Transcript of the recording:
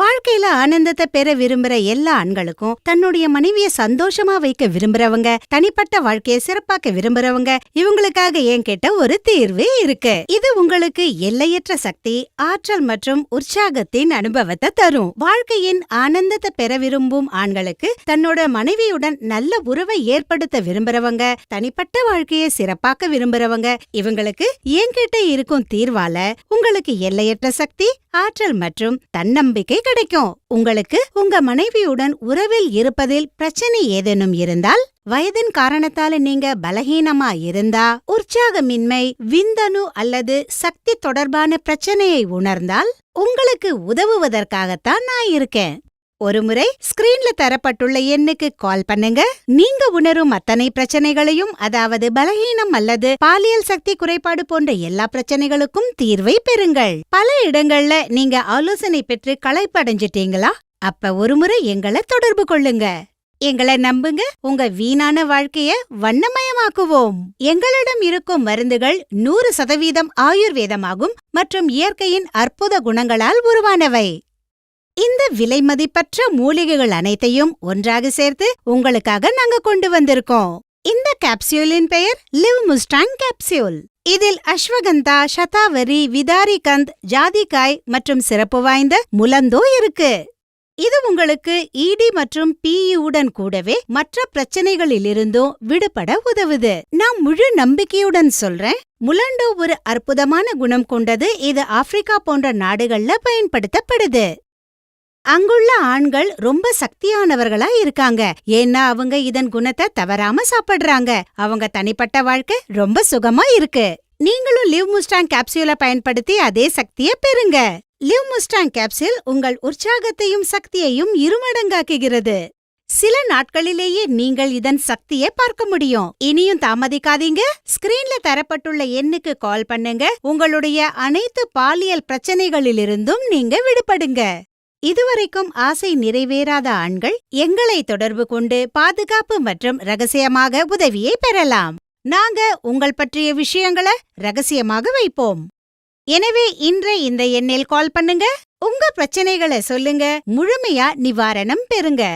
வாழ்க்கையில ஆனந்தத்தை பெற விரும்புற எல்லா ஆண்களுக்கும் தன்னுடைய மனைவிய சந்தோஷமா வைக்க விரும்புறவங்க தனிப்பட்ட வாழ்க்கைய சிறப்பாக்க விரும்புறவங்க இவங்களுக்காக ஏன் கேட்ட ஒரு தீர்வு இருக்கு. இது உங்களுக்கு எல்லையற்ற சக்தி ஆற்றல் மற்றும் உற்சாகத்தின் அனுபவத்தை தரும். வாழ்க்கையின் ஆனந்தத்தை பெற விரும்பும் ஆண்களுக்கு தன்னோட மனைவியுடன் நல்ல உறவை ஏற்படுத்த விரும்புறவங்க தனிப்பட்ட வாழ்க்கையை சிறப்பாக்க விரும்புறவங்க இவங்களுக்கு ஏன் கேட்ட இருக்கும் தீர்வால உங்களுக்கு எல்லையற்ற சக்தி ஆற்றல் மற்றும் தன்னம்பிக்கை கிடைக்கும். உங்களுக்கு உங்க மனைவியுடன் உறவில் இருப்பதில் பிரச்சனை ஏதேனும் இருந்தால் வயதின் காரணத்தால நீங்க பலகீனமா இருந்தா உற்சாகமின்மை விந்தணு அல்லது சக்தி தொடர்பான பிரச்சனையை உணர்ந்தால் உங்களுக்கு உதவுவதற்காகத்தான் நான் இருக்கேன். ஒருமுறை ஸ்கிரீன்ல தரப்பட்டுள்ள எண்ணுக்கு கால் பண்ணுங்க. நீங்க உணரும் அத்தனை பிரச்சனைகளையும் அதாவது பலகீனம் அல்லது பாலியல் சக்தி குறைபாடு போன்ற எல்லா பிரச்சனைகளுக்கும் தீர்வை பெறுங்கள். பல இடங்கள்ல நீங்க ஆலோசனை பெற்று களைப்படைஞ்சிட்டீங்களா? அப்ப ஒருமுறை எங்களை தொடர்பு கொள்ளுங்க. எங்களை நம்புங்க. உங்க வீணான வாழ்க்கைய வண்ணமயமாக்குவோம். எங்களிடம் இருக்கும் மருந்துகள் நூறு சதவீதம் ஆயுர்வேதமாகும் மற்றும் இயற்கையின் அற்புத குணங்களால் உருவானவை. இந்த விலைமதிப்பற்ற மூலிகைகள் அனைத்தையும் ஒன்றாக சேர்த்து உங்களுக்காக நாங்க கொண்டு வந்திருக்கோம். இந்த கேப்சியூலின் பெயர் லிவ் முஸ்டாங் கேப்சியூல் இதில் அஸ்வகந்தா சதாவரி விதாரிகந்த் ஜாதிகாய் மற்றும் சிறப்பு வாய்ந்த முலந்தோ இருக்கு. இது உங்களுக்கு இடி மற்றும் பிஇயுடன் கூடவே மற்ற பிரச்சனைகளிலிருந்தும் விடுபட உதவுது. நான் முழு நம்பிக்கையுடன் சொல்றேன் முலண்டோ ஒரு அற்புதமான குணம் கொண்டது இது ஆப்பிரிக்கா போன்ற நாடுகள்ல பயன்படுத்தப்படுது. அங்குள்ள ஆண்கள் ரொம்ப சக்தியானவர்களா இருக்காங்க. ஏன்னா அவங்க இதன் குணத்தை தவறாம சாப்பிடுறாங்க. அவங்க தனிப்பட்ட வாழ்க்கை ரொம்ப சுகமா இருக்கு. நீங்களும் லிவ் முஸ்டாங் கேப்சியூலை பயன்படுத்தி அதே சக்தியை பெறுங்க. லிவ் முஸ்டாங் கேப்சியூல் உங்கள் உற்சாகத்தையும் சக்தியையும் இருமடங்காக்குகிறது. சில நாட்களிலேயே நீங்கள் இதன் சக்தியை பார்க்க முடியும். இனியும் தாமதிக்காதீங்க. ஸ்கிரீன்ல தரப்பட்டுள்ள எண்ணுக்கு கால் பண்ணுங்க. உங்களுடைய அனைத்து பாலியல் பிரச்சனைகளிலிருந்தும் நீங்க விடுபடுங்க. இதுவரைக்கும் ஆசை நிறைவேறாத ஆண்கள் எங்களை தொடர்பு கொண்டு பாதுகாப்பு மற்றும் ரகசியமாக உதவியை பெறலாம். நாங்க உங்கள் பற்றிய விஷயங்களை ரகசியமாக வைப்போம். எனவே இன்றை இந்த எண்ணில் கால் பண்ணுங்க. உங்க பிரச்சனைகளை சொல்லுங்க. முழுமையா நிவாரணம் பெறுங்க.